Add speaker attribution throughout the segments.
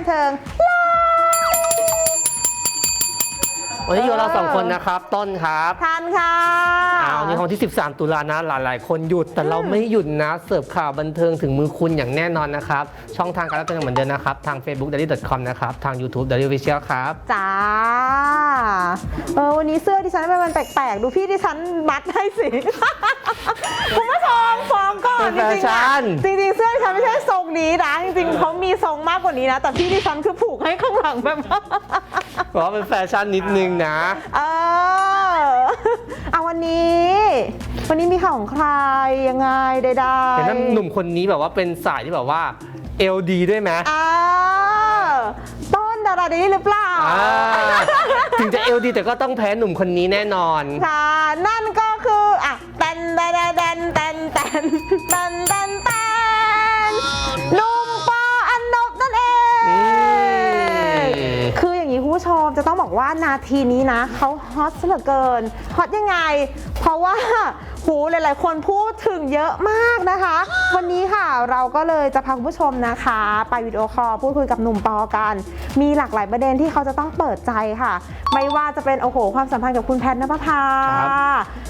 Speaker 1: บันเทิง
Speaker 2: วันนี้อยู่เราสองคนนะครับ ต้นครับ
Speaker 1: ทันค่ะ
Speaker 2: อ้าวนี่ของที่ 13 ตุลานะหลายๆคนหยุด แต่เราไม่หยุดนะ เสิร์ฟข่าวบันเทิงถึงมือคุณอย่างแน่นอนนะครับ ช่องทางการรับชมเหมือนเดิมนะครับ ทาง Facebook daily com นะครับ ทาง YouTube daily official ครับ
Speaker 1: จ้า เออวันนี้เสื้อดิฉันทำไมมันแปลกๆ ดูพี่ดิฉันมัดให้สิ คุณผู้ชมฟ้องก่อน
Speaker 2: เป็น
Speaker 1: จริงๆ
Speaker 2: แฟชั่
Speaker 1: อะ
Speaker 2: น
Speaker 1: จริงๆเสื้อดิฉันไม่ใช่ทรงนี้นะจริงๆเขามีทรงมากกว่านี้นะ แต่พี่ดิฉันคือผูกให้ข้างหลังแบบ
Speaker 2: เพราะว่าเป็นแฟชั่นนิดนึงนะ
Speaker 1: เออเอาวันนี้ วันนี้มีข่าวของใครยังไงใดๆ
Speaker 2: เห็นว่าหนุ่มคนนี้แบบว่าเป็นสายที่แบบว่าเอลดีด้วยไหม
Speaker 1: อ่าต้น ดาราดีหรือเปล่า
Speaker 2: อ่าถึงจะเอลดีแต่ก็ต้องแพ้หนุ่มคนนี้แน่นอน
Speaker 1: ค่ะ นั่นก็คืออะแตนแตนแตนแตนแตนแตนแตนแตนนุ่มปออันนบนั่นเอง
Speaker 2: อืม
Speaker 1: คืออย่างนี้คุณผู้ชมจะต้องบอกว่านาทีนี้นะ เขาฮอตซะเหลือเกิน ฮอตยังไง เพราะว่า หูหลายๆ คนพูดถึงเยอะมากนะคะ วันนี้ค่ะเราก็เลยจะพาคุณผู้ชมนะคะ ไปวิดีโอคอลพูดคุยกับหนุ่มปอกัน มีหลากหลายประเด็นที่เขาจะต้องเปิดใจค่ะ ไม่ว่าจะเป็นโอ้โหความสัมพันธ์กับคุณแพทย์นภพา
Speaker 2: ครับ
Speaker 1: เ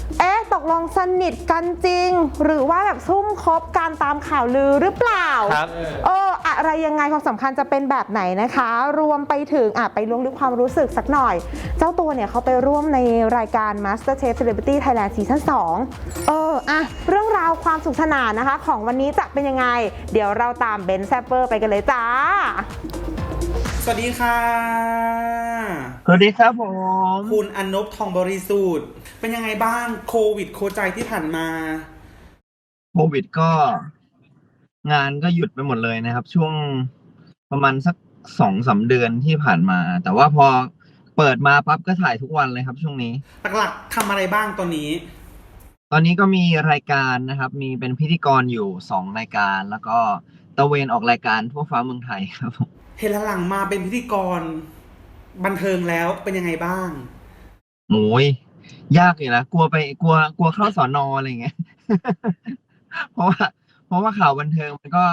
Speaker 1: อ๊ะตกลงสนิทกันจริง หรือว่าแบบซุ่มคบการตามข่าวลือหรือเปล่า
Speaker 2: ครับ
Speaker 1: เอออะไรยังไงความสำคัญจะเป็นแบบไหนนะคะ รวมไปถึงอะไปล้วงลึกความรู้สึกสักหน่อย เจ้าตัวเนี่ยเขาไปร่วมในรายการ MasterChef Celebrity Thailand Season 2 เอออะเรื่องราวความสุขสนานนะคะ ของวันนี้จะเป็นยังไง เดี๋ยวเราตามเบนซ์แซปเปอร์ไปกันเลยจ้า
Speaker 3: สวัสดีค่ะ
Speaker 4: สวัสดีครับผม
Speaker 3: คุณอนนบทองบริสุทธิ์ เป็นยังไงบ้างโควิดโคใจที่ผ่านมา
Speaker 4: โควิดก็งานก็หยุดไปหมดเลยนะครับ ช่วงประมาณสักสองสามเดือนที่ผ่านมา แต่ว่าพอเปิดมาปั๊บก็ถ่ายทุกวันเลยครับ ช่วงนี้
Speaker 3: หลักๆทำอะไรบ้างตอนนี้
Speaker 4: ตอนนี้ก็มีรายการนะครับ มีเป็นพิธีกรอยู่สองรายการ แล้วก็ตะเวนออกรายการทั่วฟ้าเมืองไทยครับผม
Speaker 3: เห็นหลังๆมาเป็นพิธีกรบันเทิงแล้วเป็นยังไงบ้าง
Speaker 4: โอ้ย ยากอยู่นะกลัวไปกลัวกลัวเข้าสอนออะไรอย่างเงี้ย เพราะว่า เพราะว่าข่าวบันเทิงมันก็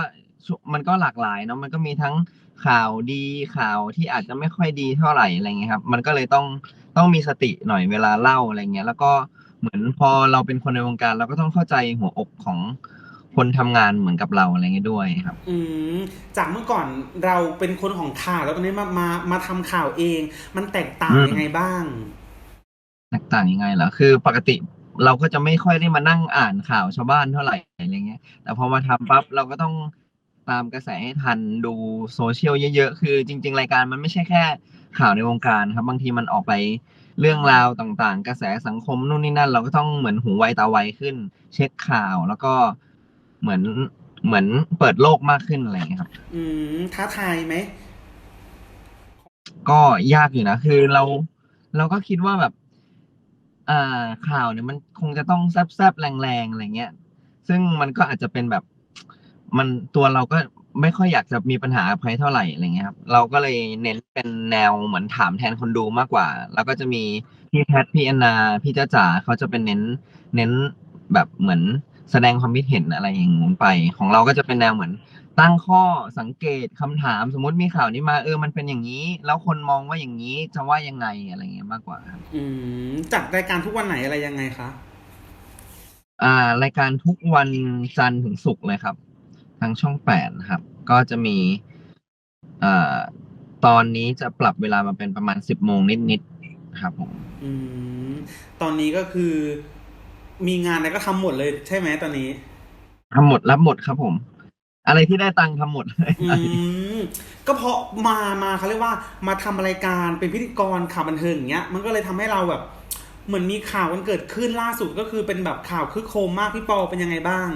Speaker 4: ชุมันก็หลากหลายเนาะมันก็มีทั้งข่าวดีข่าวที่อาจจะไม่ค่อยดีเท่าไหร่อะไรเงี้ยครับ มันก็เลยต้องต้องมีสติหน่อยเวลาเล่าอะไรเงี้ย แล้วก็เหมือนพอเราเป็นคนในวงการ เราก็ต้องเข้าใจหัวอกของคนทำงานเหมือนกับเราอะไรเงี้ยด้วยครับ
Speaker 3: อืมจากเมื่อก่อนเราเป็นคนของข่าวแล้วตอนนี้มามามาทำข่าวเอง มันแตกต่าง
Speaker 4: อืม
Speaker 3: ยังไงบ้าง
Speaker 4: แตกต่างยังไงเหรอคือปกติเราก็จะไม่ค่อยได้มานั่งอ่านข่าวชาวบ้านเท่าไหร่อะไรเงี้ย แต่พอมาทำปั๊บเราก็ต้องตามกระแสให้ทันดูโซเชียลเยอะๆ คือจริง ๆ รายการมันไม่ใช่แค่ข่าวในวงการครับ บางทีมันออกไปเรื่องราวต่างๆ กระแสสังคมนู่นนี่นั่น เราก็ต้องเหมือนหูไวตาไวขึ้น เช็คข่าวแล้วก็เหมือนเหมือนเปิดโลกมากขึ้นอะไรเงี้ยครับ
Speaker 3: อืมท้าทายไหม
Speaker 4: ก็ยากอยู่นะ คือเรา เราก็คิดว่าแบบ อ่าข่าวเนี่ยมันคงจะต้องแซบๆแรงๆอะไรเงี้ย ซึ่งมันก็อาจจะเป็นแบบ มันตัวเราก็ไม่ค่อยอยากจะมีปัญหากับใครเท่าไหร่อะไรเงี้ยครับ เราก็เลยเน้นเป็นแนวเหมือนถามแทนคนดูมากกว่า แล้วก็จะมีพี่แพทพี่แอนนาพี่จ้าจ๋าเขาจะเป็นเน้นเน้นแบบเหมือนแสดงความคิดเห็นอะไรอย่างงู้นไป ของเราก็จะเป็นแนวเหมือน ตั้งข้อสังเกตคำถามสมมติมีข่าวนี้มาเออมันเป็นอย่างนี้ แล้วคนมองว่าอย่างนี้จะว่ายังไงอะไรเงี้ยมากกว่าครับ
Speaker 3: อืมจัดรายการทุกวันไหนอะไรยังไงคะ
Speaker 4: อ่ารายการทุกวันจันทร์ถึงศุกร์เลยครับ ทางช่องแปดนะครับ ก็จะมีอ่าตอนนี้จะปรับเวลามาเป็นประมาณสิบโมงนิดๆครับผม
Speaker 3: อืมตอนนี้ก็คือ มีงานอะไรก็ทำหมดเลยใช่ไหมตอนนี้
Speaker 4: ทำหมดรับหมดครับผม อะไรที่ได้ตังค์ทำหมดเลย
Speaker 3: อืมก็เพราะมามาเขาเรียกว่ามาทำรายการเป็นพิธีกรข่าวบันเทิงอย่างเงี้ยมันก็เลยทำให้เราแบบ เหมือนมีข่าวกันเกิดขึ้นล่าสุดก็คือเป็นแบบข่าวคึกโครมมากพี่ปอเป็นยังไงบ้าง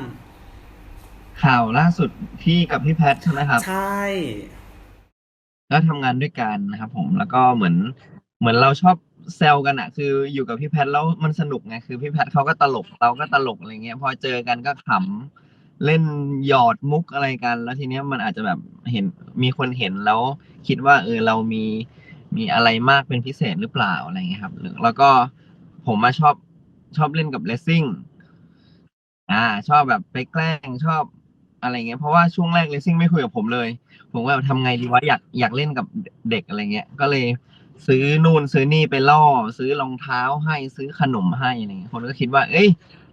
Speaker 4: ข่าวล่าสุดพี่กับพี่แพทใช่ไหมครับ
Speaker 3: ใช่
Speaker 4: ก็ทำงานด้วยกันนะครับผมแล้วก็เหมือนเหมือนเราชอบแซวกันอะคืออยู่กับพี่แพทแล้วมันสนุกไงคือพี่แพทเขาก็ตลกเราก็ตลกอะไรเงี้ยพอเจอกันก็ขำ เล่นหยอดมุกอะไรกัน แล้วทีเนี้ยมันอาจจะแบบเห็นมีคนเห็นแล้ว คิดว่า เออเรามีมีอะไรมากเป็นพิเศษหรือเปล่าอะไรเงี้ยครับหรือแล้วก็ผมมาชอบชอบเล่นกับเลสซิ่งอ่า ชอบแบบไปแกล้งชอบอะไรเงี้ยเพราะว่าช่วงแรกเลสซิ่งไม่คุยกับผมเลย ผมว่าทำไงดีวะอยากอยากเล่นกับเด็กอะไรเงี้ย ก็เลยซื้อนู่นซื้อนี่ไปล่อ ซื้อรองเท้าให้ซื้อขนมให้อะไรเงี้ยคนก็คิดว่า เอ้ย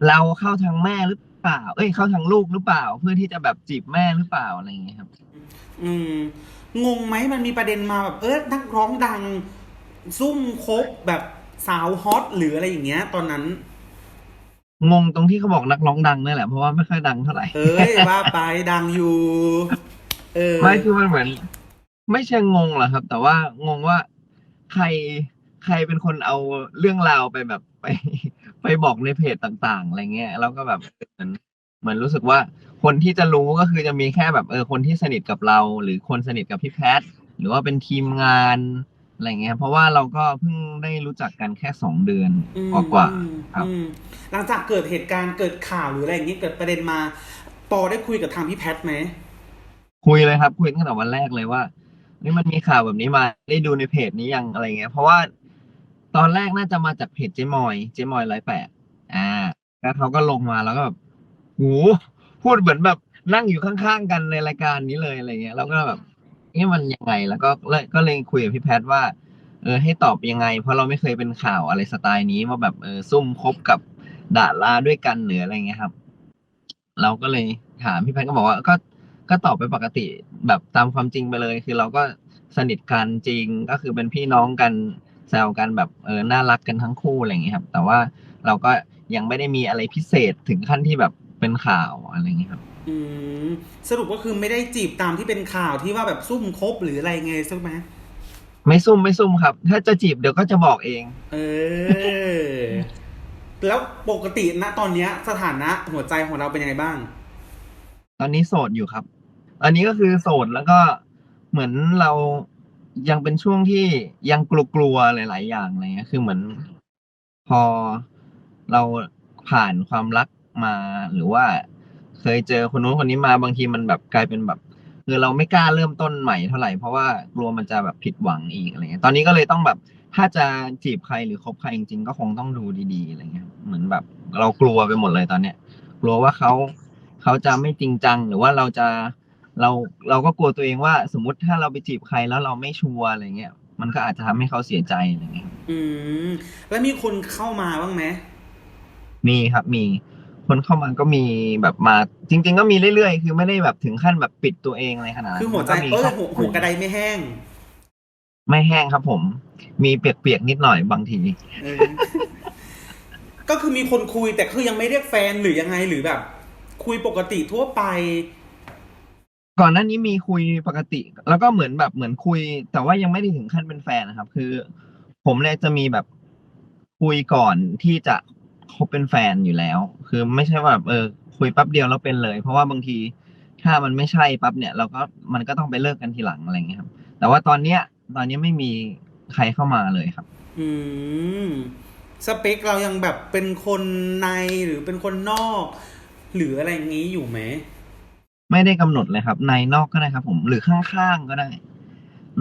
Speaker 4: เราเข้าทางแม่หรือเปล่า เอ้ยเข้าทางลูกหรือเปล่า เพื่อที่จะแบบจีบแม่หรือเปล่าอะไรเงี้ยครับ
Speaker 3: อืม งงไหมมันมีประเด็นมาแบบเออนักร้องดัง ซุ่มคบแบบสาวฮอตหรืออะไรอย่างเงี้ย ตอนนั้น
Speaker 4: งงตรงที่เขาบอกนักร้องดังนี่แหละเพราะว่าไม่ค่อยดังเท่าไหร่
Speaker 3: เอ้ยว่าไปดังอยู่ เออ
Speaker 4: ไม่คือมันเหมือน ไม่เชิงงงหรอกครับ แต่ว่างงว่าใครใครเป็นคนเอาเรื่องราวไปแบบไป ไปบอกในเพจต่างๆอะไรเงี้ยแล้วก็แบบเหมือนเหมือนรู้สึกว่า คนที่จะรู้ก็คือจะมีแค่แบบเออคนที่สนิทกับเรา หรือคนสนิทกับพี่แพทหรือว่าเป็นทีมงานอะไรเงี้ยเพราะว่าเราก็เพิ่งได้รู้จักกันแค่สองเดือน
Speaker 3: อืม
Speaker 4: กว่า
Speaker 3: อืม
Speaker 4: ครับ
Speaker 3: อืมหลังจากเกิดเหตุการณ์เกิดข่าวหรืออะไรอย่างเงี้ยเกิดประเด็นมา ปอได้คุยกับทางพี่แพทไหม
Speaker 4: คุยเลยครับคุยตั้งแต่วันแรกเลยว่านี่มันมีข่าวแบบนี้มาได้ดูในเพจนี้ยังอะไรเงี้ยเพราะว่า ตอนแรกน่าจะมาจากเพจเจมอย เจมอยร้อยแปดอ่า แล้วเขาก็ลงมาแล้วก็แบบโหพูดเหมือนแบบนั่งอยู่ข้างๆกันในรายการนี้เลยอะไรเงี้ย แล้วก็แบบนี่มันยังไง แล้วก็เลยก็เลยคุยกับพี่แพทว่า เออ ให้ตอบยังไง เพราะเราไม่เคยเป็นข่าวอะไรสไตล์นี้ว่าแบบเออซุ่มคบกับดาราด้วยกันหรืออะไรเงี้ยครับ เราก็เลยถามพี่แพทย์ก็บอกว่าก็ก็ตอบไปปกติแบบตามความจริงไปเลย คือเราก็สนิทกันจริงก็คือเป็นพี่น้องกัน แซวกันแบบเออน่ารักกันทั้งคู่อะไรอย่างเงี้ยครับ แต่ว่าเราก็ยังไม่ได้มีอะไรพิเศษถึงขั้นที่แบบเป็นข่าวอะไรอย่างเงี้ยครับ
Speaker 3: อืมสรุปก็คือไม่ได้จีบตามที่เป็นข่าวที่ว่าแบบซุ่มคบหรืออะไรไงใช่ไหม
Speaker 4: ไม่ซุ่มไม่ซุ่มครับ ถ้าจะจีบเดี๋ยวก็จะบอกเอง
Speaker 3: เออ แล้วปกติณตอนเนี้ย สถานะหัวใจของเราเป็นยังไงบ้าง
Speaker 4: ตอนนี้โสดอยู่ครับ อันนี้ก็คือโสดแล้วก็เหมือนเรา ยังเป็นช่วงที่ยังกลัวๆหลาย ๆ อย่างอะไรเงี้ยคือเหมือนพอเราผ่านความรักมาหรือว่า เคยเจอคนนู้นคนนี้มาบางทีมันแบบกลายเป็นแบบคือเราไม่กล้าเริ่มต้นใหม่เท่าไหร่เพราะว่ากลัวมันจะแบบผิดหวังอีกอะไรเงี้ยตอนนี้ก็เลยต้องแบบ ถ้าจะจีบใครหรือคบใครจริงๆก็คงต้องดูดีๆอะไรเงี้ยเหมือนแบบ เรากลัวไปหมดเลยตอนเนี้ยกลัวว่าเขาเขาจะไม่จริงจังหรือว่าเราจะ เราเราก็กลัวตัวเองว่า สมมติถ้าเราไปจีบใครแล้วเราไม่ชัวร์อะไรเงี้ยมันก็อาจจะทำให้เขาเสียใจอะไรเงี้ย
Speaker 3: อืม แล้วมีคนเข้ามาบ้างไหม
Speaker 4: มีครับมี คนเข้ามาก็มีแบบมา จริง ๆ ก็มีเรื่อยๆ คือไม่ได้แบบถึงขั้นแบบปิดตัวเองอะไรขนาดนั้น
Speaker 3: คือหัวใจ
Speaker 4: ก็มี
Speaker 3: เออ
Speaker 4: ครับ
Speaker 3: หัวหัวกระไดไม่แห้ง
Speaker 4: ไม่แห้งครับผม มีเปียกๆนิดหน่อยบางที
Speaker 3: เออก็คือมีคนคุยแต่คือยังไม่เรียกแฟนหรือยังไงหรือแบบ คุยปกติทั่วไป
Speaker 4: ก่อนหน้านี้มีคุยปกติ แล้วก็เหมือนแบบเหมือนคุย แต่ว่ายังไม่ได้ถึงขั้นเป็นแฟนนะครับ คือ ผมเนี่ยจะมีแบบคุยก่อนที่จะคบเป็นแฟนอยู่แล้ว คือไม่ใช่ว่าแบบเออ คุยแป๊บเดียวแล้วเป็นเลย เพราะว่าบางทีถ้ามันไม่ใช่ปั๊บเนี่ย เราก็มันก็ต้องไปเลิกกันทีหลังอะไรอย่างเงี้ยครับ แต่ว่าตอนเนี้ย ตอนนี้ไม่มีใครเข้ามาเลยครับ
Speaker 3: อืมสเปคเรายังแบบเป็นคนในหรือเป็นคนนอก หรืออะไรอย่างนี้อยู่ไหม
Speaker 4: ไม่ได้กำหนดเลยครับ ในนอกก็ได้ครับ ผมหรือข้างๆก็ได้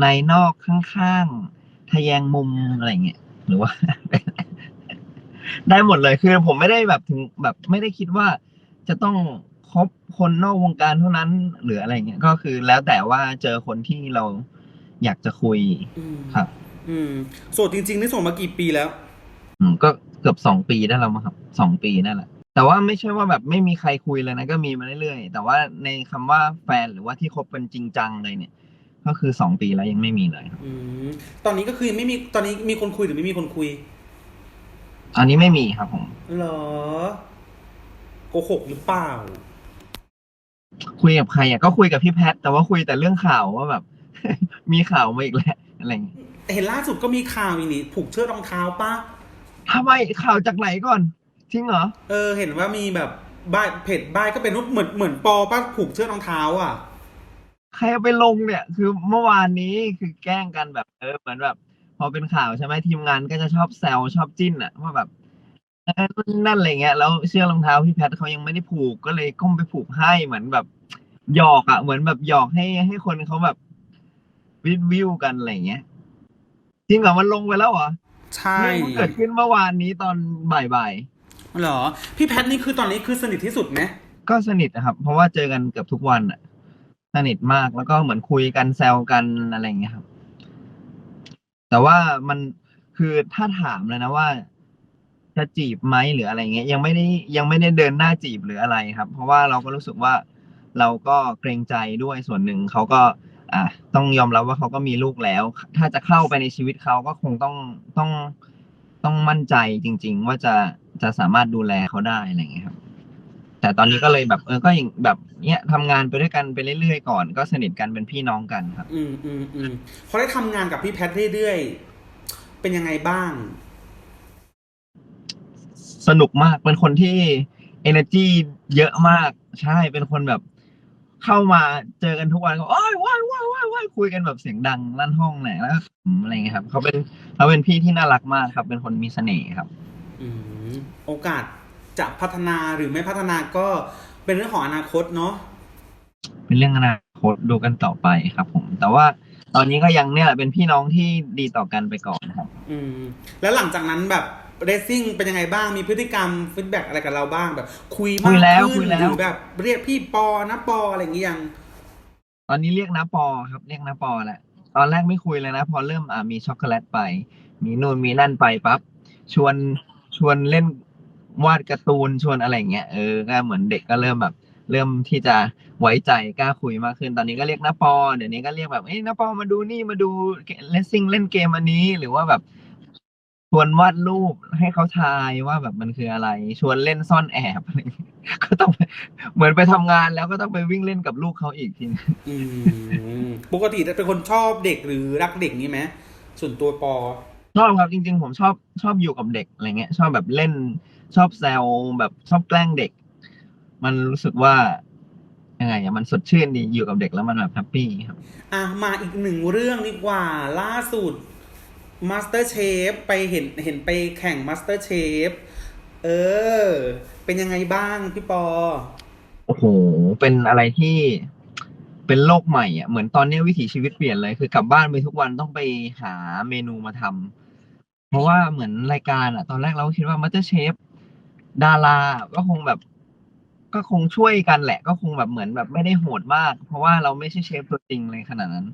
Speaker 4: ในนอกข้างๆทะแยงมุมอะไรเงี้ยหรือว่า ได้หมดเลยคือ ผมไม่ได้แบบถึงแบบ ไม่ได้คิดว่าจะต้องคบคนนอกวงการเท่านั้นหรืออะไรเงี้ยก็คือแล้วแต่ว่าเจอคนที่เราอยากจะคุย
Speaker 3: อืม
Speaker 4: ครับ
Speaker 3: อืมโสดจริงๆนี่ส่งมากี่ปีแล้ว
Speaker 4: อืมก็เกือบสองปีได้แล้วมั้งครับสองปีนั่นแหละ แต่ว่าไม่ใช่ว่าแบบไม่มีใครคุยเลยนะก็มีมาเรื่อยๆ แต่ว่าในคำว่าแฟนหรือว่าที่คบเป็นจริงจังเลยเนี่ย ก็คือสองปีแล้วยังไม่มีเลยครับ
Speaker 3: อืมตอนนี้ก็คือไม่มีตอนนี้มีคนคุยหรือไม่มีคนคุย
Speaker 4: อันนี้ไม่มีครับผม
Speaker 3: เหรอโกหกหรือเปล่า
Speaker 4: คุยกับใครอะก็คุยกับพี่แพทแต่ว่าคุยแต่เรื่องข่าวว่าแบบ มีข่าวมาอีกแล้วอะไรอย่างเงี้ย
Speaker 3: เห็นล่าสุดก็มีข่าวอีนี่ผูกเชือกรองเท้าปะ
Speaker 4: ทำไมข่าวจากไหนก่อน จริงเหรอ
Speaker 3: เออ เห็นว่ามีแบบบ้านเพจบ้านก็เป็นรูปเหมือนเหมือนปอป้าผูกเชือกรองเท้าอะ
Speaker 4: ใครเอาไปลงเนี่ย คือเมื่อวานนี้คือแกล้งกันแบบเออเหมือนแบบ พอเป็นข่าวใช่ไหมทีมงานก็จะชอบแซวชอบจิ้นอะว่าแบบเออนู่นนนั่นอะไรเงี้ยแล้วเชือกรองเท้าพี่แพทเขายังไม่ได้ผูกก็เลยก้มไปผูกให้เหมือนแบบหยอกอะ เหมือนแบบหยอกให้ให้คนเขาแบบวิววิวกันอะไรเงี้ยจริงเหรอมันลงไปแล้วเหรอ
Speaker 3: ใช่
Speaker 4: เรื่องมันเกิดขึ้นเมื่อวานนี้ตอนบ่าย
Speaker 3: เหรอ พี่แพทนี่คือตอนนี้คือสนิทที่สุดไหม
Speaker 4: ก็สนิทนะครับ เพราะว่าเจอกันเกือบทุกวันอะสนิทมากแล้วก็เหมือนคุยกันแซวกันอะไรอย่างเงี้ยครับ แต่ว่ามันคือถ้าถามเลยนะว่า จะจีบไหมหรืออะไรเงี้ยยังไม่ได้ยังไม่ได้เดินหน้าจีบหรืออะไรครับ เพราะว่าเราก็รู้สึกว่าเราก็เกรงใจด้วยส่วนหนึ่งเขาก็ อะต้องยอมรับว่าเขาก็มีลูกแล้ว ถ้าจะเข้าไปในชีวิตเขาก็คงต้องต้องต้องมั่นใจจริง ๆ ว่าจะ จะสามารถดูแลเขาได้อะไรอย่างเงี้ยครับ แต่ตอนนี้ก็เลยแบบเออก็อย่างแบบเนี้ยทำงานไปด้วยกันไปเรื่อยๆก่อน ก็สนิทกันเป็นพี่น้องกันครับ
Speaker 3: อืมอืมอืมพอได้ทำงานกับพี่แพทเรื่อยๆเป็นยังไงบ้าง
Speaker 4: สนุกมากเป็นคนที่ energy เยอะมากใช่เป็นคนแบบเข้ามาเจอกันทุกวันก็โอ้ยว้ายว้ายว้ายว้ายคุยกันแบบเสียงดังลั่นห้องแหละแล้วก็ขำอะไรเงี้ยครับ เขาเป็นเขาเป็นพี่ที่น่ารักมากครับ เป็นคนมีเสน่ห์ครับ
Speaker 3: อืม โอกาสจะพัฒนาหรือไม่พัฒนาก็เป็นเรื่องของอนาคตเนาะ
Speaker 4: เป็นเรื่องอนาคตดูกันต่อไปครับ ผม แต่ว่าตอนนี้ก็ยังเนี่ยแหละเป็นพี่น้องที่ดีต่อกันไปก่อนครับ
Speaker 3: อืม แล้วหลังจากนั้นแบบเรซซิ่งเป็นยังไงบ้างมีพฤติกรรมฟีดแบ็อะไรกับเราบ้างแบบ คุย
Speaker 4: คุ
Speaker 3: มาก
Speaker 4: ยแล้ว
Speaker 3: ขึ้
Speaker 4: คุ
Speaker 3: น
Speaker 4: ยแล้ว
Speaker 3: หรือแบบ เรียกพี่ปอนะปออะไรอย่างงี้ยัง
Speaker 4: ตอนนี้เรียกน้าปอครับเรียกน้าปอแหละตอนแรกไม่คุยเลยนะ พอเริ่มอ่ามีช็อกโกแลตไป มีนู่นมีนั่นไปปั๊บชวน ชวนเล่นวาดการ์ตูนชวนอะไรเงี้ยเออก็เหมือนเด็กก็เริ่มแบบ เริ่มที่จะไว้ใจกล้าคุยมากขึ้น ตอนนี้ก็เรียกน้าปอเดี๋ยวนี้ก็เรียกแบบเอ้ยน้าปอมาดูนี่มาดูเลสซิ่งเล่นเกมอันนี้ หรือว่าแบบชวนวาดรูปให้เขาทายว่าแบบมันคืออะไร ชวนเล่นซ่อนแอบอะไรก็ต้องเหมือนไปทำงานแล้วก็ต้องไปวิ่งเล่นกับลูกเขาอีกทีนึง
Speaker 3: ปกติเป็นคนชอบเด็กหรือรักเด็กนี้ไหมส่วนตัวปอ
Speaker 4: ชอบครับจริง ๆ ผมชอบชอบอยู่กับเด็กอะไรเงี้ย ชอบแบบเล่นชอบแซวแบบชอบแกล้งเด็ก มันรู้สึกว่ายังไงอะมันสดชื่นดีอยู่กับเด็กแล้วมันแบบแฮปปี้ครับ
Speaker 3: อะมาอีกหนึ่งเรื่องดีกว่า ล่าสุด Master Chef ไปเห็นเห็นไปแข่ง Master Chef เออ เป็นยังไงบ้างพี่ปอ
Speaker 4: โอ้โห เป็นอะไรที่เป็นโลกใหม่อะเหมือนตอนนี้วิถีชีวิตเปลี่ยนเลย คือกลับบ้านไปทุกวันต้องไปหาเมนูมาทำ เพราะว่าเหมือนรายการอะ ตอนแรกเราคิดว่ามัตเตอร์เชฟดาราก็คงแบบ ก็คงช่วยกันแหละ ก็คงแบบเหมือนแบบไม่ได้โหดมาก เพราะว่าเราไม่ใช่เชฟตัวจริงเลยขนาดนั้น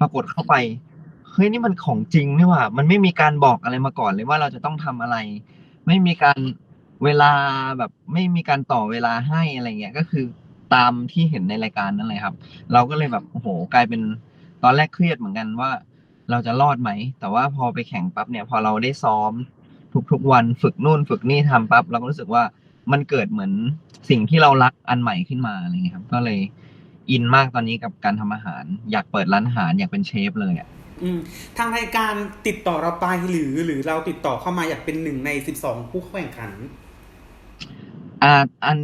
Speaker 4: ปรากฏเข้าไปเฮ้ยนี่มันของจริงนี่หว่า มันไม่มีการบอกอะไรมาก่อนเลยว่าเราจะต้องทำอะไร ไม่มีการเวลาแบบไม่มีการต่อเวลาให้อะไรเงี้ยก็คือตามที่เห็นในรายการนั่นเลยครับ เราก็เลยแบบโอ้โหกลายเป็นตอนแรกเครียดเหมือนกันว่า เราจะรอดไหม แต่ว่าพอไปแข่งปั๊บเนี่ย พอเราได้ซ้อมทุกๆวันฝึกนู่นฝึกนี่ทำปั๊บเราก็รู้สึกว่ามันเกิดเหมือนสิ่งที่เรารักอันใหม่ขึ้นมาอะไรเงี้ยครับ ก็เลยอินมากตอนนี้กับการทำอาหาร อยากเปิดร้านอาหารอยากเป็นเชฟเลยอะ
Speaker 3: อืมทางรายการติดต่อเราไปหรือหรือเราติดต่อเข้ามาอยากเป็นหนึ่งในสิบสองผู้เข้าแข่งขัน
Speaker 4: อ่าอัน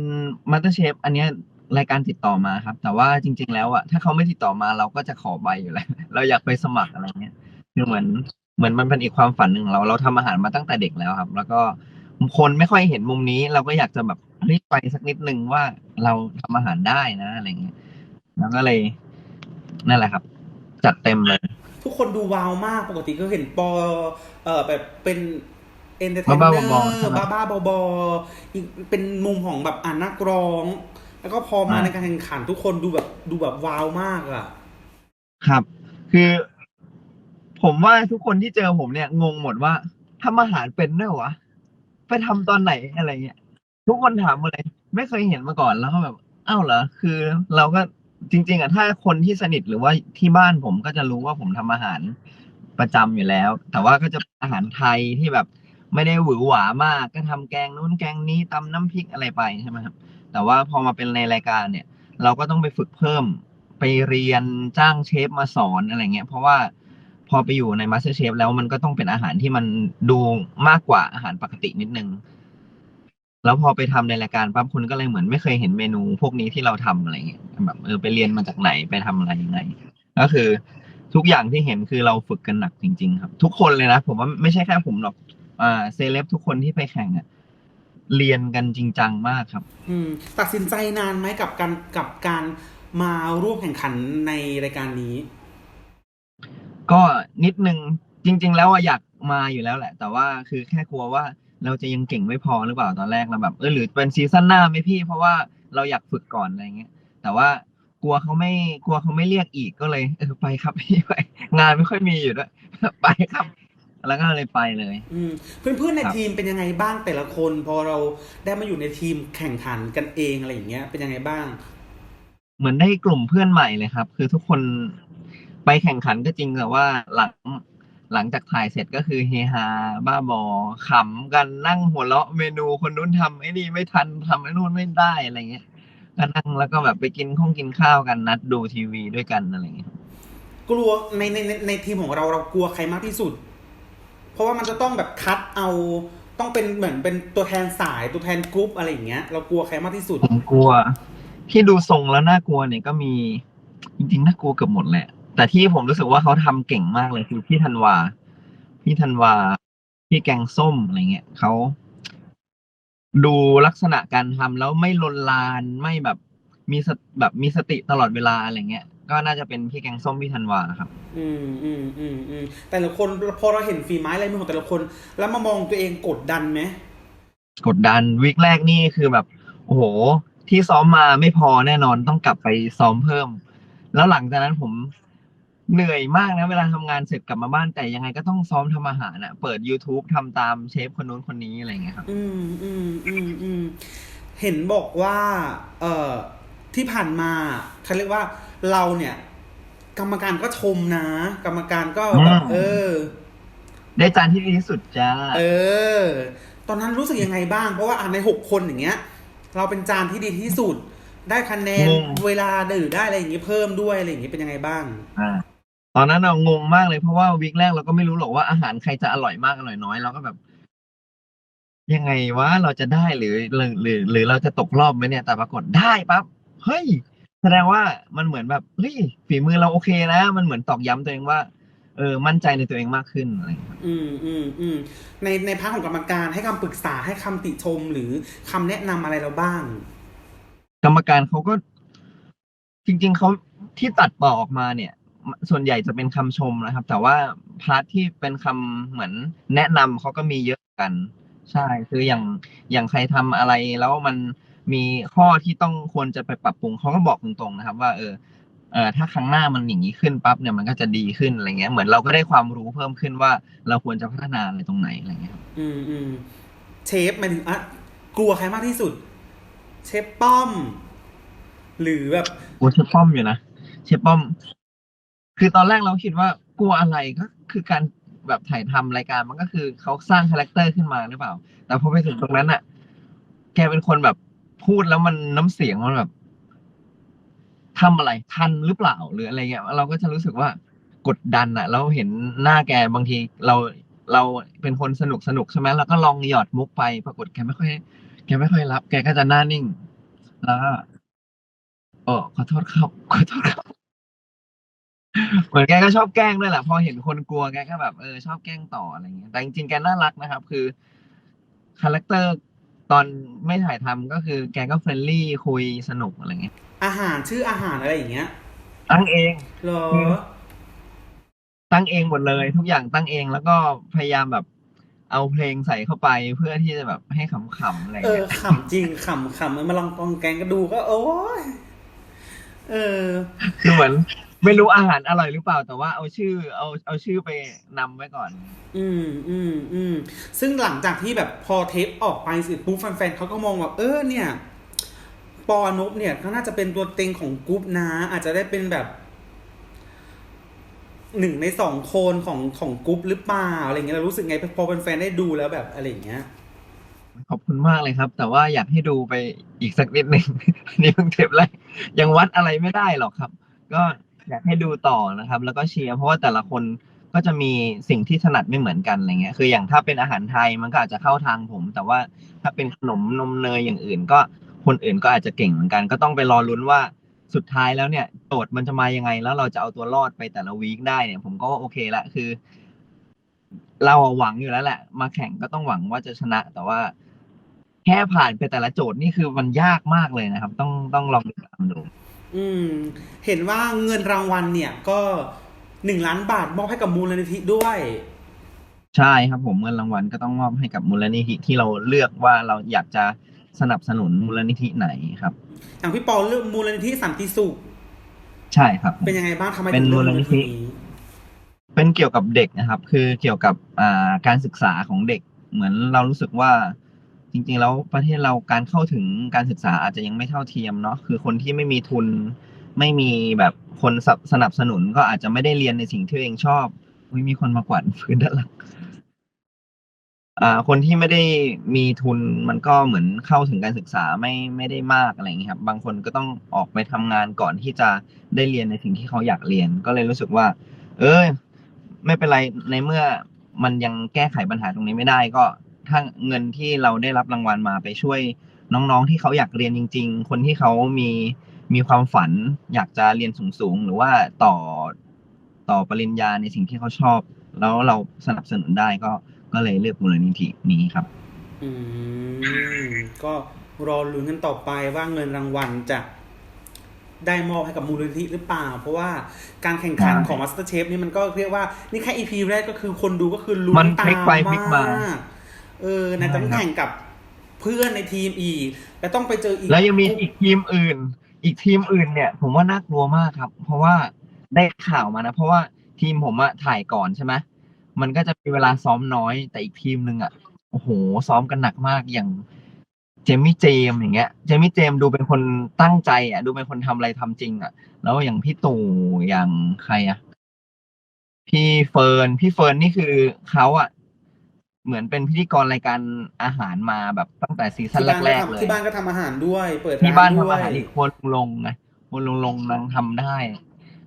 Speaker 4: มาสเตอร์เชฟอันเนี้ย รายการติดต่อมาครับ แต่ว่าจริง ๆ แล้วอะถ้าเขาไม่ติดต่อมาเราก็จะขอใบอยู่แล้ว เราอยากไปสมัครอะไรเงี้ยคือเหมือนเหมือนมันเป็นอีกความฝันหนึ่งของเราเราทำอาหารมาตั้งแต่เด็กแล้วครับ แล้วก็คนไม่ค่อยเห็นมุมนี้ เราก็อยากจะแบบรีบไปสักนิดนึงว่าเราทำอาหารได้นะอะไรเงี้ยแล้วก็เลยนั่นแหละครับ จัดเต็มเลย
Speaker 3: ทุกคนดูว้าวมากปกติก็เห็นปอเออแบบเป็นเอนเตอร์เทนเนอ
Speaker 4: บ้า
Speaker 3: ร์
Speaker 4: ๆบอๆใช่ไหม
Speaker 3: บ้าบ้าๆบอๆอีกเป็นมุมของแบบอ่านนักร้อง แล้วก็พอมา
Speaker 4: อ่า
Speaker 3: ในการแข่งขันทุกคนดูแบบดูแบบว้าวมากอะ
Speaker 4: ครับ คือ ผมว่าทุกคนที่เจอผมเนี่ยงงหมดว่าทำอาหารเป็นด้วยเหรอวะไปทำตอนไหนอะไรเงี้ยทุกคนถามหมาเลย ไม่เคยเห็นมาก่อนแล้วก็แบบอ้าวเหรอคือเราก็จริง ๆอะถ้าคนที่สนิทหรือว่าที่บ้านผมก็จะรู้ว่าผมทำอาหารประจำอยู่แล้ว แต่ว่าก็จะเป็นอาหารไทยที่แบบ ไม่ได้หวือหวามากก็ทำแกงนู้นแกงนี้ตำน้ำพริกอะไรไปใช่ไหมครับ แต่ว่าพอมาเป็นในรายการเนี่ย เราก็ต้องไปฝึกเพิ่มไปเรียนจ้างเชฟมาสอนอะไรเงี้ยเพราะว่าพอไปอยู่ใน Master Chef แล้วมันก็ต้องเป็นอาหารที่มันดูมากกว่าอาหารปกตินิดนึง แล้วพอไปทำในรายการปั๊บคุณก็เลยเหมือนไม่เคยเห็นเมนูพวกนี้ที่เราทำอะไรเงี้ยแบบเออไปเรียนมาจากไหนไปทำอะไรยังไงก็คือทุกอย่างที่เห็นคือเราฝึกกันหนักจริง ๆ ครับ ทุกคนเลยนะผมว่าไม่ใช่แค่ผมหรอกอ่าเซเลบทุกคนที่ไปแข่งอะ เรียนกันจริงจังมากครับ
Speaker 3: อืม ตัดสินใจนานไหมกับการกับการมาร่วมแข่งขันในรายการนี้
Speaker 4: ก็นิดนึงจริง ๆ แล้วอะอยากมาอยู่แล้วแหละ แต่ว่าคือแค่กลัวว่าเราจะยังเก่งไม่พอหรือเปล่าตอนแรกเราแบบเออหรือเป็นซีซั่นหน้าไหมพี่ เพราะว่าเราอยากฝึกก่อนอะไรเงี้ย แต่ว่ากลัวเขาไม่กลัวเขาไม่เรียกอีกก็เลยเออไปครับพี่ไปงานไม่ค่อยมีอยู่ด้วยไปครับ แล้วก็เลยไปเลย
Speaker 3: อืมเพื่อนๆใน
Speaker 4: ครับ
Speaker 3: ทีมเป็นยังไงบ้างแต่ละคน พอเราได้มาอยู่ในทีมแข่งขันกันเองอะไรอย่างเงี้ย เป็นยังไงบ้าง
Speaker 4: เหมือนได้กลุ่มเพื่อนใหม่เลยครับ คือทุกคนไปแข่งขันก็จริงแต่ว่าหลังหลังจากถ่ายเสร็จก็คือเฮฮาบ้าบอขำกันนั่งหัวเราะเมนูคนนู้นทำไอ้นี่ไม่ทันทำไอ้นู่นไม่ได้อะไรเงี้ยก็นั่งแล้วก็แบบไปกินข้องกินข้าวกันนัดดูทีวีด้วยกันอะไรเงี้ย
Speaker 3: กลัวในในในในทีมของเราเรากลัวใครมากที่สุด เพราะว่ามันจะต้องแบบคัดเอาต้องเป็นเหมือนเป็นตัวแทนสายตัวแทนกรุ๊ปอะไรอย่างเงี้ย เรากลัวใครมากที่สุด
Speaker 4: ผมกลัว ที่ดูทรงแล้วน่ากลัวเนี่ยก็มีจริงๆน่ากลัวเกือบหมดแหละ แต่ที่ผมรู้สึกว่าเขาทำเก่งมากเลยคือพี่ธันวา พี่ธันวา พี่แกงส้มอะไรเงี้ยเขาดูลักษณะการทำแล้วไม่ลนลานไม่แบบมีแบบมีสติตลอดเวลาอะไรเงี้ย ก็น่าจะเป็นพี่แกงส้มพี่ธันวาครับ
Speaker 3: อืมอืมอืมอืมแต่ละคนพอเราเห็นฝีไม้ลายมือของแต่ละคน แล้วมามองตัวเองกดดันไหม
Speaker 4: กดดันวีคแรกนี่คือแบบโอ้โห ที่ซ้อมมาไม่พอแน่นอนต้องกลับไปซ้อมเพิ่ม แล้วหลังจากนั้นผมเหนื่อยมากนะเวลาทำงานเสร็จกลับมาบ้านแต่ยังไงก็ต้องซ้อมทำอาหารอะเปิด YouTube ทำตามเชฟคนนู้นคนนี้อะไรอย่างเงี้ยครับ
Speaker 3: อืมอืมอืมอืมเห็นบอกว่า เอ่อ ที่ผ่านมาเขาเรียกว่าเราเนี่ย กรรมการก็ชมนะ กรรมการก็แบบ
Speaker 4: อืม
Speaker 3: เออ
Speaker 4: ได้จานที่ดีที่สุดจ้า
Speaker 3: เออ ตอนนั้นรู้สึกยังไงบ้าง เพราะว่าอ่านในหกคนอย่างเงี้ย เราเป็นจานที่ดีที่สุด ได้คะแนน
Speaker 4: งง
Speaker 3: เวลาดื่มได้อะไรอย่างงี้เพิ่มด้วยอะไรอย่างงี้เป็นยังไงบ้าง
Speaker 4: อ่าตอนนั้นเรางงมากเลยเพราะว่าวีคแรกเราก็ไม่รู้หรอกว่าอาหารใครจะอร่อยมากอร่อยน้อยเราก็แบบ ยังไงวะเราจะได้หรือหรือหรือหรือเราจะตกรอบไหมเนี่ย แต่ปรากฏได้ปั๊บ เฮ้ยแสดงว่ามันเหมือนแบบเฮ้ยฝีมือเราโอเคนะ มันเหมือนตอกย้ำตัวเองว่าเออมั่นใจในตัวเองมากขึ้นอะไรอย่างเงี้ย
Speaker 3: อืมอืมอืมในในพาร์ทของกรรมการให้คำปรึกษาให้คำติชมหรือคำแนะนำอะไรเราบ้าง
Speaker 4: กรรมการเขาก็ จริง ๆเขาที่ตัดต่อออกมาเนี่ย ส่วนใหญ่จะเป็นคำชมนะครับ แต่ว่าพาร์ทที่เป็นคำเหมือนแนะนำเขาก็มีเยอะกัน ใช่ คืออย่างอย่างใครทำอะไรแล้วมัน มีข้อที่ต้องควรจะไปปรับปรุงเขาก็บอกตรงๆนะครับ ว่าเออเออถ้าครั้งหน้ามันอย่างนี้ขึ้นปั๊บเนี่ยมันก็จะดีขึ้นอะไรเงี้ยเหมือนเราก็ได้ความรู้เพิ่มขึ้นว่าเราควรจะพัฒนาอะไรตรงไหนอะไรเงี้ยครับ
Speaker 3: อืมอืมเชฟหมายถึงอะกลัวใครมากที่สุด เชฟป้อม หรือแบบ
Speaker 4: โอ้เชฟป้อมอยู่นะเชฟป้อม คือตอนแรกเราคิดว่ากลัวอะไรก็คือการแบบถ่ายทำรายการมันก็คือเขาสร้างคาแรคเตอร์ขึ้นมาหรือเปล่า แต่พอไปถึงตรงนั้นอะแกเป็นคนแบบ พูดแล้วมันน้ำเสียงมันแบบทำอะไรทันหรือเปล่าหรืออะไรเงี้ยเราก็จะรู้สึกว่ากดดันอะเราเห็นหน้าแกบางทีเราเราเป็นคนสนุกสนุกใช่ไหมเราก็ลองหยอดมุกไป ปรากฏแกไม่ค่อย แกไม่ค่อยรับ แกก็จะหน้านิ่ง แล้วก็โอ้ขอโทษครับขอโทษครับเหมือนแกก็ชอบแกล้งด้วยแหละพอเห็นคนกลัวแกก็แบบเออชอบแกล้งต่ออะไรเงี้ยแต่จริงๆแกน่ารักนะครับ คือคาแรคเตอร์ ตอนไม่ถ่ายทำก็คือแกก็เฟรนลี่คุยสนุกอะไรเงี้ย
Speaker 3: อาหารชื่ออาหารอะไรอย่างเงี้ย
Speaker 4: ตั้งเอง
Speaker 3: เหรอ
Speaker 4: อืมตั้งเองหมดเลย ทุกอย่างตั้งเองแล้วก็พยายามแบบเอาเพลงใส่เข้าไปเพื่อที่จะแบบให้ขำๆอะไร
Speaker 3: เออ
Speaker 4: เงี้ย
Speaker 3: ขำจริงขำขำมาลองกองแกงก็ดูก็ โอ้ยเออ
Speaker 4: คือเหมือน ไม่รู้อาหารอร่อยหรือเปล่าแต่ว่าเอาชื่อเอาเอาชื่อไปนำไว้ก่อน
Speaker 3: อืมอืมอืมซึ่งหลังจากที่แบบพอเทปออกไปเสร็จปุ๊บแฟนๆเขาก็มองว่าเออเนี่ย ปอนุบเนี่ยก็น่าจะเป็นตัวเต็งของกรุ๊ปนะ อาจจะได้เป็นแบบหนึ่งในสองคนของของกรุ๊ปหรือเปล่าอะไรเงี้ยเรารู้สึกไงพอเป็นแฟนๆได้ดูแล้วแบบอะไรอย่างเงี้ย
Speaker 4: ขอบคุณมากเลยครับ แต่ว่าอยากให้ดูไปอีกสักนิดหนึ่ง อันนี่เพิ่งเทปแรกยังวัดอะไรไม่ได้หรอกครับ ก็ อยากให้ดูต่อนะครับ แล้วก็เชียร์เพราะว่าแต่ละคนก็จะมีสิ่งที่ถนัดไม่เหมือนกันอะไรเงี้ย คืออย่างถ้าเป็นอาหารไทยมันก็อาจจะเข้าทางผม แต่ว่าถ้าเป็นขนมนมเนยอย่างอื่น ก็คนอื่นก็อาจจะเก่งเหมือนกัน ก็ต้องไปรอลุ้นว่าสุดท้ายแล้วเนี่ยโจทย์มันจะมายังไง แล้วเราจะเอาตัวรอดไปแต่ละวีคได้เนี่ย ผมก็โอเคละคือ เราหวังอยู่แล้วแหละ มาแข่งก็ต้องหวังว่าจะชนะ แต่ว่า แค่ผ่านไปแต่ละโจทย์นี่คือมันยากมากเลยนะครับ ต้องต้องลองติดตามดู
Speaker 3: อืม เห็นว่าเงินรางวัลเนี่ย ก็หนึ่งล้านบาทมอบให้กับมูลนิธิด้วย
Speaker 4: ใช่ครับผมเงินรางวัลก็ต้องมอบให้กับมูลนิธิที่เราเลือกว่าเราอยากจะสนับสนุนมูลนิธิไหนครับ
Speaker 3: อย่างพี่ปอเลือกมูลนิธิสันติสุข
Speaker 4: ใช่ครับผม
Speaker 3: เป็นยังไงบ้างทำไม
Speaker 4: เป็น
Speaker 3: ถึงเลือก
Speaker 4: มูลนิธิ
Speaker 3: นี้
Speaker 4: เป็นเกี่ยวกับเด็กนะครับ คือเกี่ยวกับอ่าการศึกษาของเด็ก เหมือนเรารู้สึกว่า จริงๆแล้วประเทศเราการเข้าถึงการศึกษาอาจจะยังไม่เท่าเทียมเนาะคือคนที่ไม่มีทุน ไม่มีแบบคนสนับสนับสนุนก็อาจจะไม่ได้เรียนในสิ่งที่ตัวเองชอบอุ๊ยมีคนมากวาดพื้นด้านหลังอ่าคนที่ไม่ได้มีทุนมันก็เหมือนเข้าถึงการศึกษาไม่ไม่ได้มากอะไรอย่างเงี้ครับ บางคนก็ต้องออกไปทำงานก่อนที่จะได้เรียนในสิ่งที่เขาอยากเรียน ก็เลยรู้สึกว่า เออไม่เป็นไรในเมื่อมันยังแก้ไขปัญหาตรงนี้ไม่ได้ก็ ถ้าเงินที่เราได้รับรางวัลมาไปช่วยน้องๆที่เขาอยากเรียนจริง ๆ คนที่เขามีมีความฝันอยากจะเรียนสูงๆหรือว่าต่อต่อปริญญาในสิ่งที่เขาชอบ แล้วเราสนับสนุนได้ก็ก็เลยเลือกมูลนิธินี้ครับ
Speaker 3: อืมก็รอลุ้นกันต่อไปว่าเงินรางวัลจะได้มอบให้กับมูลนิธิหรือเปล่า เพราะว่าการแข่งขัน
Speaker 4: ใช่
Speaker 3: ของ Master Chef นี่มันก็เรียกว่า นี่แค่ EP แรกก็คือคนดูก็คือลุ้น
Speaker 4: มัน
Speaker 3: ตา
Speaker 4: พลิ
Speaker 3: ม
Speaker 4: กไปพลิกมา
Speaker 3: ก เออไหนจะต้อง
Speaker 4: ใช่ครับ
Speaker 3: แข่งกับเพื่อนในทีมอีกแล้วต้องไปเจออีก
Speaker 4: แล้วยังมีอีกทีมอื่น อีกทีมอื่นเนี่ย ผมว่าน่ากลัวมากครับ เพราะว่าได้ข่าวมานะ เพราะว่าทีมผมอะถ่ายก่อนใช่ไหมมันก็จะมีเวลาซ้อมน้อย แต่อีกทีมหนึ่งอะโอ้โห ซ้อมกันหนักมากอย่างเจมี่เจมส์อย่างเงี้ย เจมี่เจมส์ดูเป็นคนตั้งใจอะดูเป็นคนทำอะไรทำจริงอะแล้วอย่างพี่ตู่อย่างใครอะพี่เฟิร์นพี่เฟิร์นนี่คือเขาอะ เหมือนเป็นพิธีกรรายการอาหารมาแบบตั้งแต่ซีซั่น
Speaker 3: ที่บ้าน
Speaker 4: แร
Speaker 3: ก็
Speaker 4: กๆเลย
Speaker 3: ทำที่บ้านก็ทำอาหารด้วย เปิด
Speaker 4: ที่บ้าน
Speaker 3: ด้
Speaker 4: ทำ
Speaker 3: ว
Speaker 4: อายหารอีกคนลงไงคนลงลงนางทำได้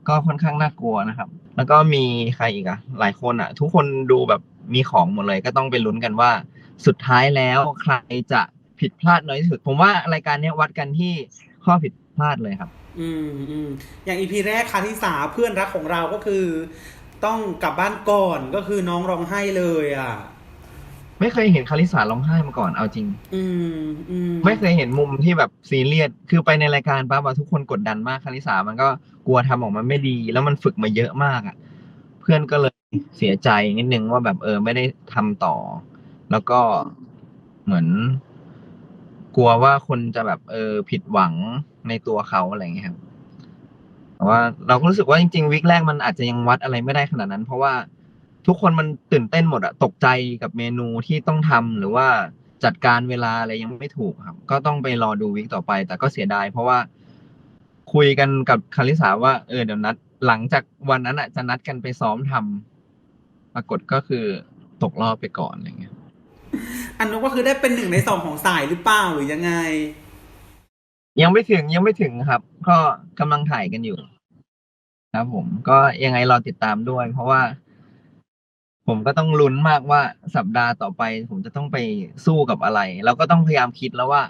Speaker 4: ก็ค่อนข้างน่ากลัวนะครับ แล้วก็มีใครอีกอะหลายคนอะทุกคนดูแบบมีของหมดเลย ก็ต้องไปลุ้นกันว่า สุดท้ายแล้วใครจะผิดพลาดน้อยที่สุด ผมว่ารายการเนี้ยวัดกันที่ข้อผิดพลาดเลยครับ
Speaker 3: อืมอืมอย่างอีพีแรกคาทิสาเพื่อนรักของเราก็คือ ต้องกลับบ้านก่อนก็คือน้องร้องไห้เลยอะ
Speaker 4: ไม่เคยเห็นคาริสาร้องไห้มาก่อนเอาจริง
Speaker 3: อืมอืม
Speaker 4: ไม่เคยเห็นมุมที่แบบซีเรียสคือไปในรายการปั๊บอะทุกคนกดดันมากคาริสามันก็กลัวทำออกมาไม่ดี แล้วมันฝึกมาเยอะมากอะเพื่อนก็เลยเสียใจนิดนึงว่าแบบเออไม่ได้ทำต่อ แล้วก็เหมือน กลัวว่าคนจะแบบเออผิดหวังในตัวเขาอะไรอย่างเงี้ยครับแต่ว่าเราก็รู้สึกว่าจริง ๆ วิกแรกมันอาจจะยังวัดอะไรไม่ได้ขนาดนั้น เพราะว่า ทุกคนมันตื่นเต้นหมดอะตกใจกับเมนูที่ต้องทำหรือว่าจัดการเวลาอะไรยังไม่ถูกครับ ก็ต้องไปรอดูวิกต่อไป แต่ก็เสียดายเพราะว่า คุยกันกับคาริสาว่าเออเดี๋ยวนัด หลังจากวันนั้นอะจะนัดกันไปซ้อมทำปรากฏก็คือตกรอบไปก่อนอะไรเงี้ย
Speaker 3: อันนู้นก็คือได้เป็นหนึ่งในสองของสายหรือเปล่าหรือยังไง
Speaker 4: ยังไม่ถึงยังไม่ถึงครับ ก็กำลังถ่ายกันอยู่ ครับผม ก็ยังไงรอติดตามด้วย เพราะว่า ผมก็ต้องลุ้นมากว่าสัปดาห์ต่อไป ผมจะต้องไปสู้กับอะไร เราก็ต้องพยายามคิดแล้วว่า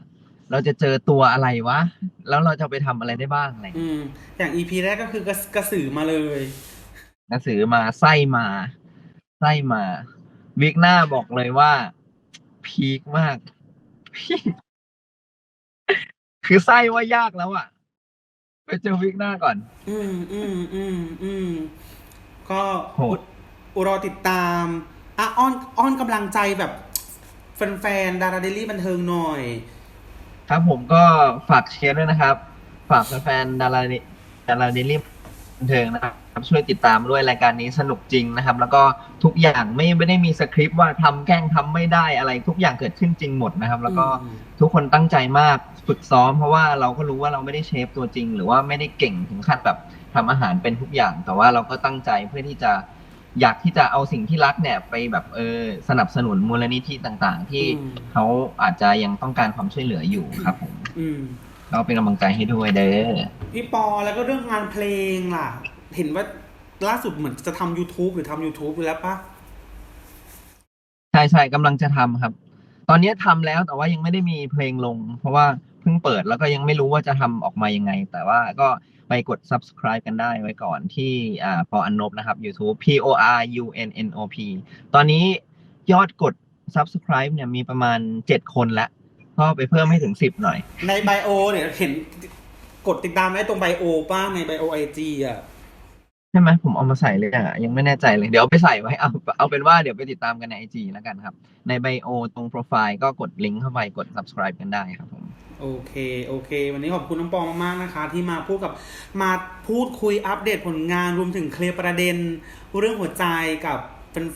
Speaker 4: เราจะเจอตัวอะไรวะ แล้วเราจะไปทำอะไรได้บ้างอะไร
Speaker 3: อืมอย่างอีพีแรกก็คือกระกระสือมาเลย
Speaker 4: หนังสือมาไส้มาไส้มา วิกหน้าบอกเลยว่า พีคมากพีคคือไส้ว่ายากแล้วอะไปเจอวิกหน้าก่อน
Speaker 3: อืมอืมอืมอืมก็
Speaker 4: โหด
Speaker 3: อุ รอติดตามอะอ้อนอ้อนกำลังใจแบบแฟนๆดาราเดลี่บันเทิงหน่อย
Speaker 4: ครับผมก็ฝากเชียร์ด้วยนะครับ ฝากแฟนๆดาราดาราเดลี่บันเทิงนะครับช่วยติดตามด้วยรายการนี้สนุกจริงนะครับ แล้วก็ทุกอย่างไม่ไม่ได้มีสคริปต์ว่าทำแกล้งทำไม่ได้อะไรทุกอย่างเกิดขึ้นจริงหมดนะครับ แล้วก็
Speaker 3: อืม
Speaker 4: ทุกคนตั้งใจมากฝึกซ้อม เพราะว่าเราก็รู้ว่าเราไม่ได้เชฟตัวจริง หรือว่าไม่ได้เก่งถึงขั้นแบบทำอาหารเป็นทุกอย่าง แต่ว่าเราก็ตั้งใจเพื่อที่จะ อยากที่จะเอาสิ่งที่รักเนี่ยไปแบบเออสนับสนุนมูลนิธิต่างๆ ที่
Speaker 3: อืม
Speaker 4: เขาอาจจะยังต้องการความช่วยเหลืออยู่ครับผม
Speaker 3: อืม
Speaker 4: ก็เป็นกำลังใจให้ด้วยเด้อ
Speaker 3: พี่ปอแล้วก็เรื่องงานเพลงล่ะ เห็นว่าล่าสุดเหมือนจะทำ YouTube หรือทำ YouTube ไปแล้วปะ
Speaker 4: ใช่ใช่กำลังจะทำครับ ตอนนี้ทำแล้วแต่ว่ายังไม่ได้มีเพลงลง เพราะว่า เพิ่งเปิดแล้วก็ยังไม่รู้ว่าจะทำออกมายังไง แต่ว่าก็ไปกด subscribe กันได้ไว้ก่อนที่อ่าพออันนบนะครับ YouTube P O R U N N O P ตอนนี้ยอดกด subscribe เนี่ยมีประมาณ 7 คนแล้วก็ไปเพิ่มให้ถึง 10 หน่อย
Speaker 3: ในไบโอเนี่ยเห็นกดติดตามได้ตรงไบโอป้าในไบโอไอจีอะ
Speaker 4: ใช่ไหมผมเอามาใส่เลยอะยังไม่แน่ใจเลย เดี๋ยวเอาไปใส่ไว้เอาเอาเป็นว่าเดี๋ยวไปติดตามกันในไอจีแล้วกันครับ ในไบโอตรงโปรไฟล์ก็กดลิงก์เข้าไปกด subscribe กันได้ครับผม
Speaker 3: โอเค โอเค วันนี้ขอบคุณน้องปอมากๆนะคะ ที่มาพูดกับมาพูดคุยอัปเดตผลงานรวมถึงเคลียร์ประเด็น เรื่องหัวใจกับ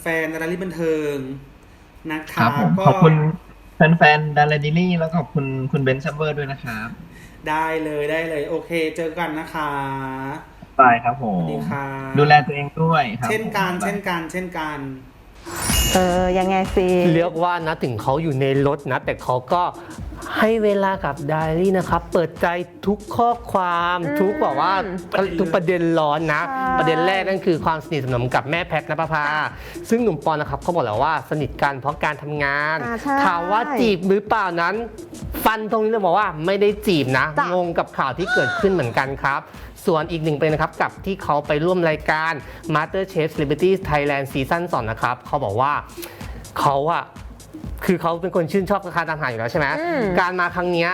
Speaker 3: แฟนๆดาราลิบันเทิงนะ
Speaker 4: ค
Speaker 3: คะ
Speaker 4: รับผม
Speaker 3: ก็
Speaker 4: ขอบคุณแฟนๆดาราดิลี่แล้วก็ขอบคุณคุณเบนซ์ซัมเบอร์ด้วยนะครับ
Speaker 3: ได้เลยได้เลย โอเค เจอกันนะคะ
Speaker 4: บายครับผ
Speaker 3: ส
Speaker 4: ม
Speaker 3: วัสดีค่ะ
Speaker 4: ดูแลตัวเองด้วยครับ
Speaker 3: เช่นกัน
Speaker 4: ผม
Speaker 3: เช่นกันเช่นกัน
Speaker 1: เออยังไงสิ
Speaker 2: เรียกว่านะถึงเขาอยู่ในรถนะ แต่เขาก็ ให้เวลากับไดอารี่นะครับ เปิดใจทุกข้อความ
Speaker 1: อืม
Speaker 2: ทุกแบบว่าทุกประเด็นร้อนนะ
Speaker 1: ใช่
Speaker 2: ประเด็นแรกนั่นคือความสนิทสนมกับแม่แพทย์นภพาซึ่งหนุ่มปอนนะครับเขาบอกแล้วว่าสนิทกันเพราะการทำงาน
Speaker 1: อ่าใช่
Speaker 2: ถามว่าจีบหรือเปล่านั้น ฟันตรงนี้เลยบอกว่าไม่ได้จีบนะ
Speaker 1: จ้ะ
Speaker 2: งงกับข่าวที่เกิดขึ้นเหมือนกันครับส่วนอีกหนึ่งเป็นนะครับกับที่เขาไปร่วมรายการ Master Chef Celebrity Thailand Season 2นะครับเขาบอกว่าเขาอะ คือเขาเป็นคนชื่นชอบการทำอาหารอยู่แล้วใช่ไหม
Speaker 1: อืม
Speaker 2: การมาครั้งเนี้ย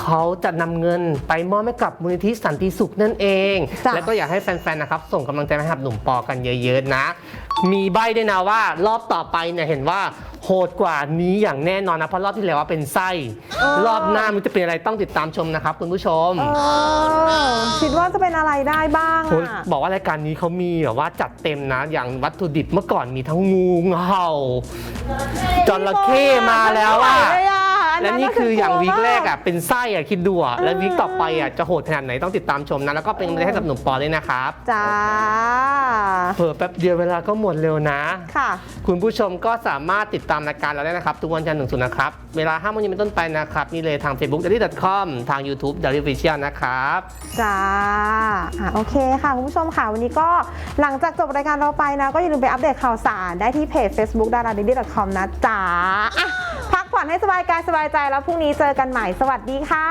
Speaker 2: เขาจะนำเงินไปมอบให้กับมูลนิธิสันติสุขนั่นเอง
Speaker 1: จ้ะ
Speaker 2: แล้วก็อยากให้แฟนๆนะครับส่งกำลังใจมาให้กับหนุ่มปอกันเยอะๆนะ มีใบด้วยนะว่ารอบต่อไปเนี่ยเห็นว่าโหดกว่านี้อย่างแน่นอนนะเพราะรอบที่แล้วว่าเป็นไส้รอบหน้ามันจะเป็นอะไรต้องติดตามชมนะครับคุณผู้ชม
Speaker 1: เออคิดว่าจะเป็นอะไรได้บ้าง
Speaker 2: โห
Speaker 1: อะ
Speaker 2: บอกว่ารายการนี้เขามีแบบว่าจัดเต็มนะ อย่างวัตถุดิบเมื่อก่อนมีทั้งงูเห่าจระเข้มาแล้วอะ และนี่คืออย่างวีคแรก
Speaker 1: อะ
Speaker 2: อะเป็นไส้อะคิดดูอะแล้ววีคต่อไปอะจะโหดขนาดไหนต้องติดตามชมนะ แล้วก็เป็นกำลังใจให้กับหนุ่มปอด้วยนะครับ
Speaker 1: จ้า
Speaker 2: เผื่อแป๊บเดียวเวลาก็หมดเร็วนะ
Speaker 1: ค่ะ
Speaker 2: คุณผู้ชมก็สามารถติดตามรายการเราได้นะครับ ทุกวันจันทร์ถึงศุกร์นะครับ เวลา5โมงเย็นเป็นต้นไปนะครับ นี่เลยทาง Facebook d a i l y c o m ทาง YouTube d a i l y Official นะครับ
Speaker 1: จ้าอะโอเคค่ะคุณผู้ชมค่ะวันนี้ก็หลังจากจบรายการเราไปนะ ก็อย่าลืมไปอัปเดตข่าวสารได้ที่เพจ Facebook d a r a d i d y c o m นะจ๊ะอะพัก ผ่อนให้สบายกายสบายใจแล้วพรุ่งนี้เจอกันใหม่สวัสดีค่ะ